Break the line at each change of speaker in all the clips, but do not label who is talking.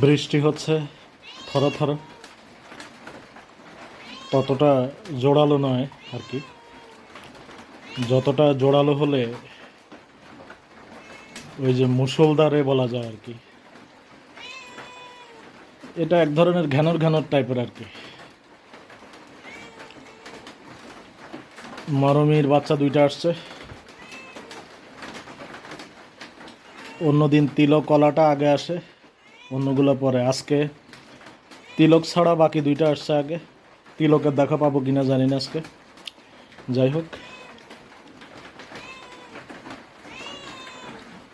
বৃষ্টি হচ্ছে, থর থর। ততটা জোরালো নয় আর কি। যতটা জোরালো হলে ওই যে মুসলদারে বলা যায় আর কি। এটা এক ধরনের ঘ্যানর ঘ্যানর টাইপের আর কি। মরমির বাচ্চা দুইটা আসছে। অন্যদিন তিলক কলাটা আগে আসে। অন্যগুলো পরে। আজকে তিলক ছাড়া বাকি দুইটা আসছে আগে। তিলকের দেখা পাবো কিনা জানি না আজকে। যাই হোক।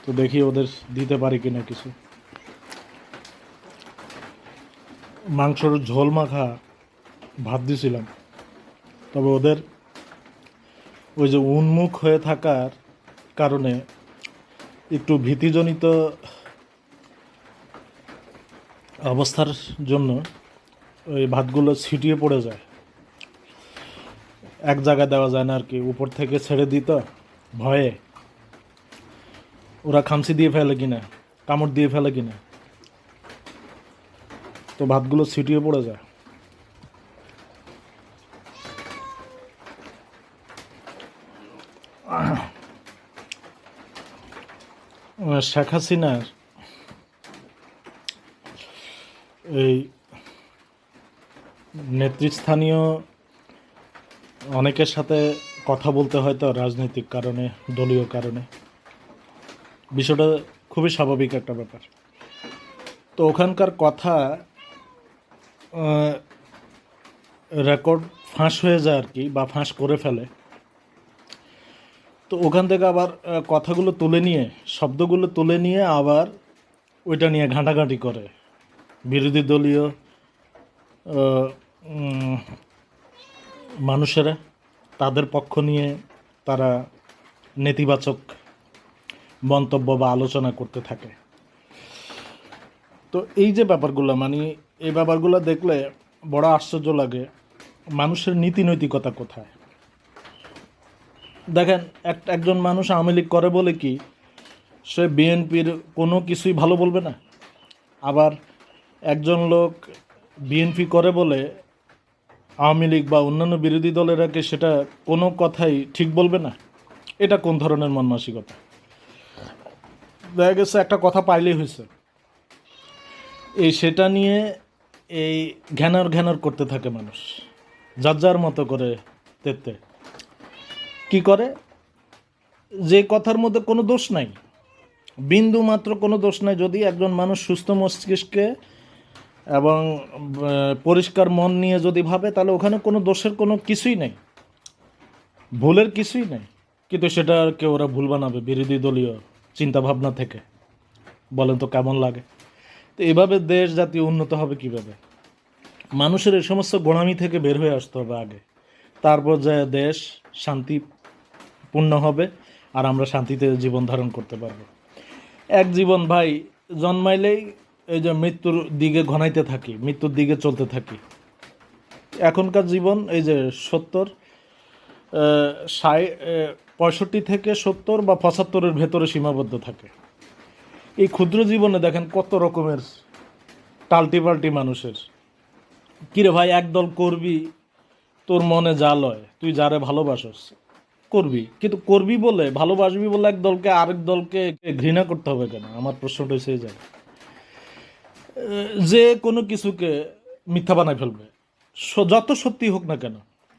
তো দেখি ওদের দিতে পারি কিনা কিছু। মাংসর ঝোল মাখা ভাত দিছিলাম। তবে ওদের ওই যে উন্মুখ হয়ে থাকার কারণে একটু ভীতিজনিত অবস্থার জন্য ওই ভাতগুলো ছিটিয়ে পড়ে যায়। এক জায়গায় দেওয়া যায় না আর কি, উপর থেকে ছেড়ে দিত, ভয়ে। ওরা খামচি দিয়ে ফেলে কিনা, কামড় দিয়ে ফেলে কিনা। তো ভাতগুলো ছিটিয়ে পড়ে যায়। শেখ হাসিনার এই নেতৃস্থানীয় অনেকের সাথে কথা বলতে হয় তো রাজনৈতিক কারণে, দলীয় কারণে। বিষয়টা খুবই স্বাভাবিক একটা ব্যাপার। তো ওখানকার কথা রেকর্ড ফাঁস হয়ে যায় আর কি বা ফাঁস করে ফেলে। তো ওখান থেকে আবার কথাগুলো তুলে নিয়ে, শব্দগুলো তুলে নিয়ে আবার ওইটা নিয়ে ঘাঁটাঘাঁটি করে। বিরোধী দলীয় মানুষেরা তাদের পক্ষ নিয়ে তারা নেতিবাচক মন্তব্য বা আলোচনা করতে থাকে। তো এই যে ব্যাপারগুলো মানে এই ব্যাপারগুলো দেখলে বড় আশ্চর্য লাগে মানুষের নীতি নৈতিকতা কোথায়। দেখেন, এক একজন মানুষ আওয়ামী লীগ করে বলে কি, সে বিএনপির কোনো কিছুই ভালো বলবে না। আবার একজন লোক বিএনপি করে বলে আওয়ামী লীগ বা অন্যান্য বিরোধী দলেরাকে সেটা কোনো কথাই ঠিক বলবে না? এটা কোন ধরনের মন মানসিকতা দেখা গেছে একটা কথা পাইলেই হয়েছে। এই সেটা নিয়ে এই ঘ্যানর ঘ্যানর করতে থাকে মানুষ, যার যার মতো করে তেতে। কি করে? যে কথার মধ্যে কোনো দোষ নাই। বিন্দু মাত্র কোনো দোষ নাই যদি একজন মানুষ সুস্থ মস্তিষ্কে এবং পরিষ্কার মন নিয়ে যদি ভাবে, তাহলে ওখানে কোনো দোষের কোনো কিছুই নেই। ভুলের কিছুই নেই। কিন্তু সেটা আর কেউ ওরা ভুল বানাবে, বিরোধী দলীয় চিন্তাভাবনা থেকে। বলেন তো কেমন লাগে? তো এভাবে দেশ জাতীয় উন্নত হবে কীভাবে? মানুষের এই সমস্ত গোড়ামি থেকে বের হয়ে আসতে হবে আগে। তারপর যে দেশ শান্তিপূর্ণ হবে, আর আমরা শান্তিতে জীবন ধারণ করতে পারব। এক জীবন ভাই জন্মাইলেই এই যে মৃত্যুর দিকে ঘনাইতে থাকি, মৃত্যুর দিকে চলতে থাকি। এখনকার জীবন এই যে সত্তর ষাট পঁয়ষট্টি থেকে সত্তর বা পঁচাত্তরের ভেতরে সীমাবদ্ধ থাকে। এই ক্ষুদ্র জীবনে দেখেন কত রকমের টাল্টি পাল্টি মানুষের। কিরে ভাই, একদল করবি, তোর মনে যা লয়, তুই যারে ভালোবাসস, করবি। কিন্তু করবি বলে, ভালোবাসবি বলে এক দলকে আরেক দলকে ঘৃণা করতে হবে কেন? আমার প্রশ্নটা সেই যায় যে কোনো কিছুকে মিথ্যা বানায় ফেলবে। যত সত্যি হোক না কেন,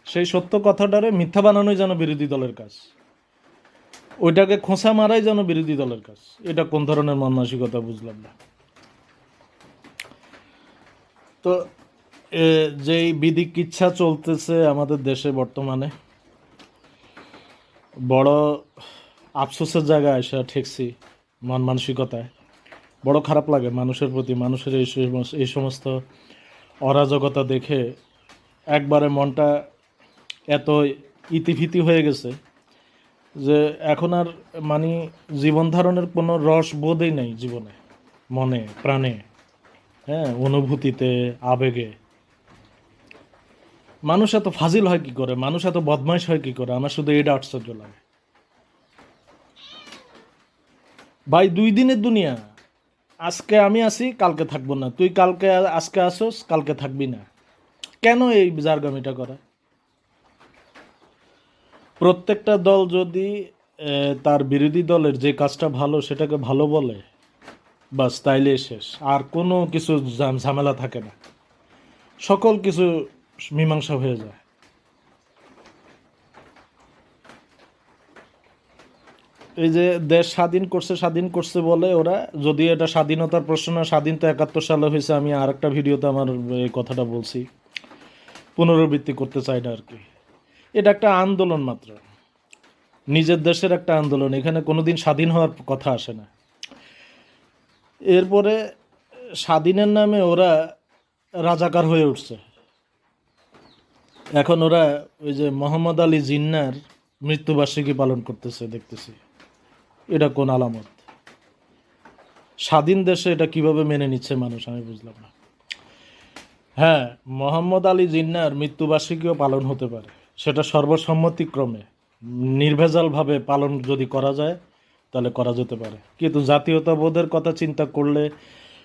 সেই সত্য কথাটারে মিথ্যা বানানোই যেন বিরোধী দলের কাজ। ওইটাকে খোঁচা মারাই যেন বিরোধী দলের কাজ। এটা কোন ধরনের মন মানসিকতা বুঝলাম না। তো যেই বিধিকিচ্ছা চলতেছে আমাদের দেশে বর্তমানে, বড় আফসোসের জায়গায় এসে ঠেকছি মন মানসিকতায় বড় খারাপ লাগে মানুষের প্রতি, মানুষের এই এই সমস্ত অরাজকতা দেখে একবারে মনটা এত ইতিভীতি হয়ে গেছে যে এখন আর মানে জীবন ধারণের কোনো রস বোধই নেই জীবনে, মনে, প্রাণে হ্যাঁ অনুভূতিতে, আবেগে। মানুষ এত ফাজিল হয় কি করে? মানুষ এত বদমাইশ হয় কি করে? আমার শুধু এটা আশ্চর্য লাগে। ভাই, দুই দিনের দুনিয়া। আজকে আমি আসি কালকে থাকব না। তুই কালকে আজকে আসোস, কালকে থাকবি না। কেন এই জারগামিটা করা? প্রত্যেকটা দল যদি তার বিরোধী দলের যে কাজটা ভালো সেটাকে ভালো বলে, বাস তাইলে শেষ। আর কোনো কিছু ঝামেলা থাকে না। সকল কিছু মীমাংসা হয়ে যায়। এই যে দেশ স্বাধীন করছে স্বাধীন করছে বলে ওরা, যদি এটা স্বাধীনতার প্রশ্ন, স্বাধীন তো একাত্তর সালে হয়েছে, আমি আর একটা ভিডিওতে আমার এই কথাটা বলছি। পুনরাবৃত্তি করতে চাই না আর কি। এটা একটা আন্দোলন মাত্র। নিজের দেশের একটা আন্দোলন, এখানে কোনোদিন স্বাধীন হওয়ার কথা আসে না। এরপরে স্বাধীনের নামে ওরা রাজাকার হয়ে উঠছে। এখন ওরা ওই যে মোহাম্মদ আলী জিন্নার মৃত্যুবার্ষিকী পালন করতেছে, দেখতেছি। এটা কোন আলামত? স্বাধীন দেশে এটা কীভাবে মেনে নিচ্ছে মানুষ, আমি বুঝলাম না। হ্যাঁ মোহাম্মদ আলী জিন্নার মৃত্যুবার্ষিকীও পালন হতে পারে। সেটা সর্বসম্মতিক্রমে নির্ভেজালভাবে পালন যদি করা যায়, তাহলে করা যেতে পারে। কিন্তু জাতীয়তাবোধের কথা চিন্তা করলে,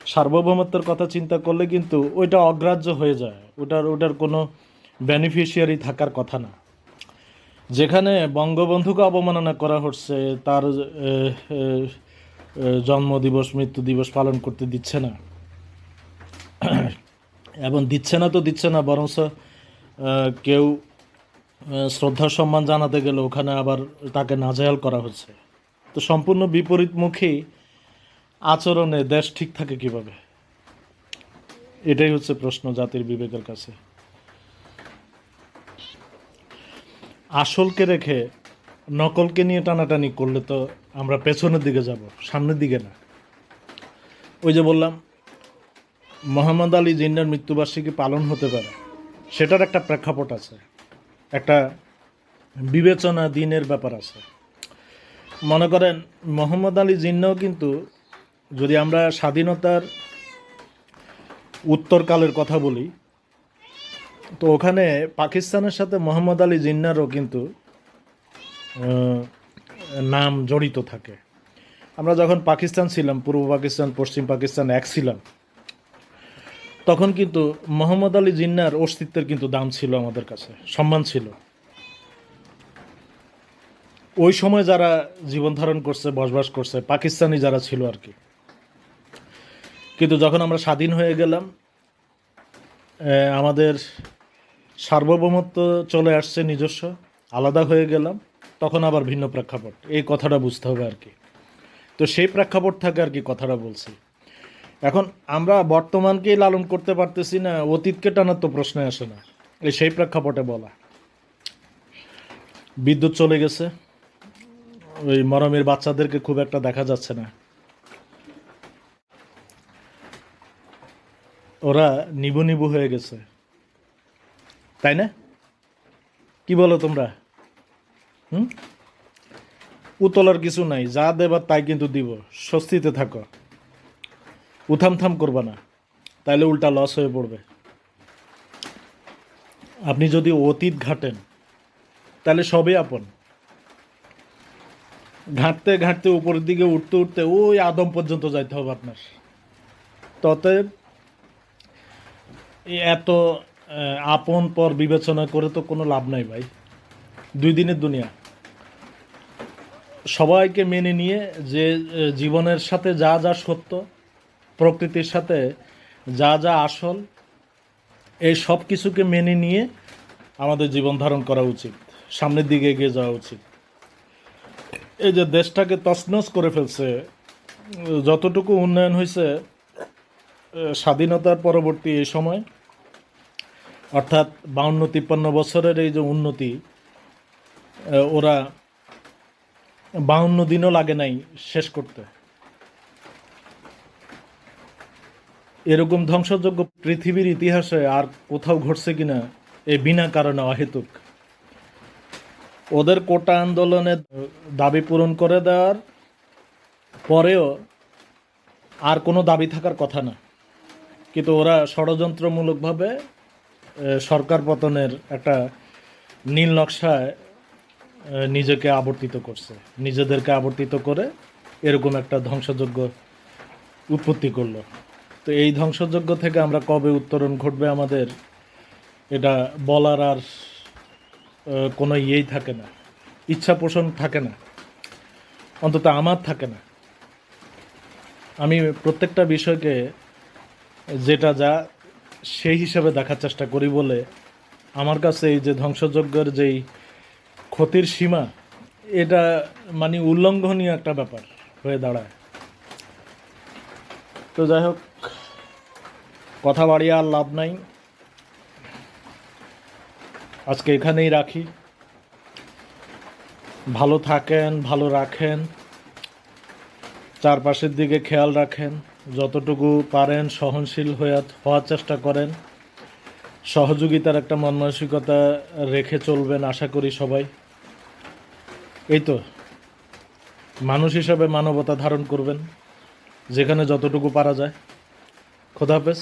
সার্বভৌমত্বের কথা চিন্তা করলে কিন্তু ওইটা অগ্রাহ্য হয়ে যায়। ওটার ওটার কোনো বেনিফিশিয়ারি থাকার কথা না। যেখানে বঙ্গবন্ধুকে অবমাননা করা হচ্ছে, তার জন্মদিবস মৃত্যু দিবস পালন করতে দিচ্ছে না। এবং দিচ্ছে না তো দিচ্ছে না, বরঞ্চ কেউ শ্রদ্ধা সম্মান জানাতে গেলে ওখানে আবার তাকে নাজেহাল করা হচ্ছে। তো সম্পূর্ণ বিপরীতমুখী আচরণে দেশ ঠিক থাকে কীভাবে? এটাই হচ্ছে প্রশ্ন জাতির বিবেকের কাছে। আসলকে রেখে নকলকে নিয়ে টানাটানি করলে তো আমরা পেছনের দিকে যাব, সামনের দিকে না। ওই যে বললাম, মোহাম্মদ আলী জিন্নার মৃত্যুবার্ষিকী পালন হতে পারে, সেটার একটা প্রেক্ষাপট আছে, একটা বিবেচনা দিনের ব্যাপার আছে। মনে করেন, মোহাম্মদ আলী জিন্নাও কিন্তু যদি আমরা স্বাধীনতার উত্তরকালের কথা বলি তো ওখানে পাকিস্তানের সাথে মোহাম্মদ আলী জিন্নারও কিন্তু নাম জড়িত থাকে। আমরা যখন পাকিস্তান ছিলাম, পূর্ব পাকিস্তান, পশ্চিম পাকিস্তান এক ছিলাম, তখন কিন্তু মোহাম্মদ আলী জিন্নার অস্তিত্বের কিন্তু দাম ছিল আমাদের কাছে, সম্মান ছিল। ওই সময় যারা জীবন ধারণ করছে, বসবাস করছে, পাকিস্তানি যারা ছিল আর কি। কিন্তু যখন আমরা স্বাধীন হয়ে গেলাম আমাদের সার্বভৌমত্ব চলে আসছে নিজস্ব, আলাদা হয়ে গেলাম, তখন আবার ভিন্ন প্রেক্ষাপট। এই কথাটা বুঝতে হবে আর কি। তো সেই প্রেক্ষাপট থাকে আর কি কথাটা বলছি। এখন আমরা বর্তমানকেই লালন করতে পারতেছি না, অতীতকে টানার তো প্রশ্নে আসে না। এই সেই প্রেক্ষাপটে বলা। বিদ্যুৎ চলে গেছে। ওই মরমের বাচ্চাদেরকে খুব একটা দেখা যাচ্ছে না। ওরা নিবু নিবু হয়ে গেছে। তাই না? কি বলো তোমরা? হুম? উতলার কিছু নাই, যা দেবার তাই কিন্তু দিব, স্বস্তিতে থাকো। উথাম থাম করবা না, তাইলে উল্টা লস হয়ে পড়বে। আপনি যদি অতীত ঘাটেন তাহলে সবই আপন। ঘাঁটতে ঘাঁটতে উপরের দিকে উঠতে উঠতে ওই আদম পর্যন্ত যাইতে হবে আপনার। ততএব এত আপন পর বিবেচনা করে তো কোনো লাভ নাই ভাই। দুই দিনের দুনিয়া। সবাইকে মেনে নিয়ে যে জীবনের সাথে যা যা সত্য, প্রকৃতির সাথে যা যা আসল, এই সব কিছুকে মেনে নিয়ে আমাদের জীবন ধারণ করা উচিত। সামনের দিকে এগিয়ে যাওয়া উচিত। এই যে দেশটাকে তছনছ করে ফেলছে, যতটুকু উন্নয়ন হয়েছে স্বাধীনতার পরবর্তী এই সময় অর্থাৎ বাউন্ন, তিপ্পান্ন বছরের এই যে উন্নতি ওরা বাউন্ন দিনও লাগে নাই শেষ করতে। এরকম ধ্বংসযোগ্য পৃথিবীর ইতিহাসে আর কোথাও ঘটছে কিনা, এ বিনা কারণে অহেতুক। ওদের কোটা আন্দোলনের দাবি পূরণ করে দেওয়ার পরেও আর কোনো দাবি থাকার কথা না। কিন্তু ওরা ষড়যন্ত্রমূলকভাবে সরকার পতনের একটা নীল নকশায় নিজেকে আবর্তিত করছে। নিজেদেরকে আবর্তিত করে এরকম একটা ধ্বংসযোগ্য উৎপত্তি করল। তো এই ধ্বংসযজ্ঞ থেকে আমরা কবে উত্তরণ ঘটবে আমাদের এটা বলার আর কোনো ইয়েই থাকে না। ইচ্ছা পোষণ থাকে না। অন্তত আমার থাকে না। আমি প্রত্যেকটা বিষয়কে যেটা যা সেই হিসাবে দেখার চেষ্টা করি বলে আমার কাছে এই যে ধ্বংসযজ্ঞের যেই ক্ষতির সীমা, এটা মানে উল্লঙ্ঘনীয় একটা ব্যাপার হয়ে দাঁড়ায়। তো যাই হোক, কথা বাড়িয়ে আর লাভ নাই। আজকে এখানেই রাখি। ভালো থাকেন, ভালো রাখেন। চারপাশের দিকে খেয়াল রাখেন। যতটুকু পারেন সহনশীল হয়ে হওয়ার চেষ্টা করেন। সহযোগিতার একটা মন মানসিকতা রেখে চলবেন আশা করি সবাই। এই তো, মানুষ হিসাবে মানবতা ধারণ করবেন, যেখানে যতটুকু পারা যায়। খোদা হাফেজ।